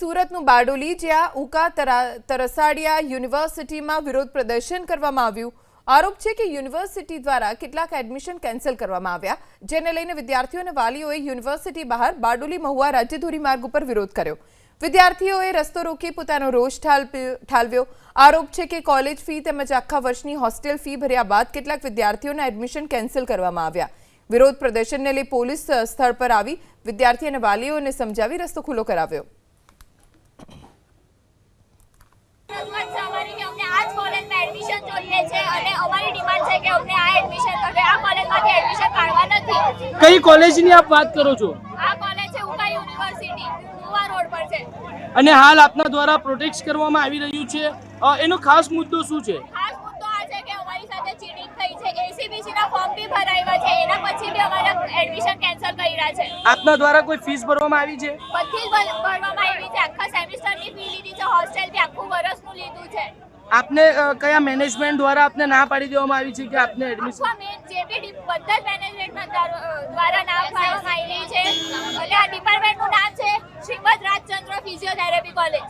સુરતનું બારડોલી, જ્યાં ઉકા તરા- તરસાડિયા યુનિવર્સિટીમાં વિરોધ પ્રદર્શન કરવામાં આવ્યું. આરોપ છે કે યુનિવર્સિટી દ્વારા કેટલાક એડમિશન કેન્સલ કરવામાં આવ્યા, જેને લઈને વિદ્યાર્થીઓ અને વાલીઓએ યુનિવર્સિટી બહાર બારડોલી મહુવા રાજ્ય ધોરીમાર્ગ ઉપર વિરોધ કર્યો. વિદ્યાર્થીઓએ રસ્તો રોકી પોતાનો રોષ ઠાલવ્યો. આરોપ છે કે કોલેજ ફી તેમજ આખા વર્ષની હોસ્ટેલ ફી ભર્યા બાદ કેટલાક વિદ્યાર્થીઓના એડમિશન કેન્સલ કરવામાં આવ્યા. વિરોધ પ્રદર્શનને લઈ પોલીસ સ્થળ પર આવી, વિદ્યાર્થી અને વાલીઓને સમજાવી રસ્તો ખુલ્લો કરાવ્યો રજૂઆત છે અમારી કે અમને આ જ કોલેજમાં એડમિશન જોઈએ છે અને અમારી ડિમાન્ડ છે કે અમને આ એડમિશન કરવે આ કોલેજમાંથી એડમિશન કાઢવા નથી કઈ કોલેજની આપ વાત કરો છો? આ કોલેજ છે ઉકા યુનિવર્સિટી કુવા રોડ પર છે. અને હાલ આપના દ્વારા પ્રોટેક્ટ કરવામાં આવી રહ્યું છે. એનો ખાસ મુદ્દો શું છે? ખાસ મુદ્દો આ છે કે અમારી સાથે ચીટિંગ થઈ છે એસીબીસી ના ફોર્મ બી ભરાવ્યા છે. એના પછી બી અમારા એડમિશન કેન્સલ કર્યા છે. આપના દ્વારા કોઈ ફીસ ભરવામાં આવી છે? બધી ભરવામાં આવી છે. આખા સેમિસ્ટરની ફી લીધી છે. હોસ્ટેલ બી આખું વર્ષનું લીધું છે. આપને કયા મેનેજમેન્ટ દ્વારા આપને ના પાડી દેવામાં આવી છે કે આપને એડમિશન મેન જે બી બધા જ મેનેજમેન્ટ ફિઝિયોથેરાપી કોલેજ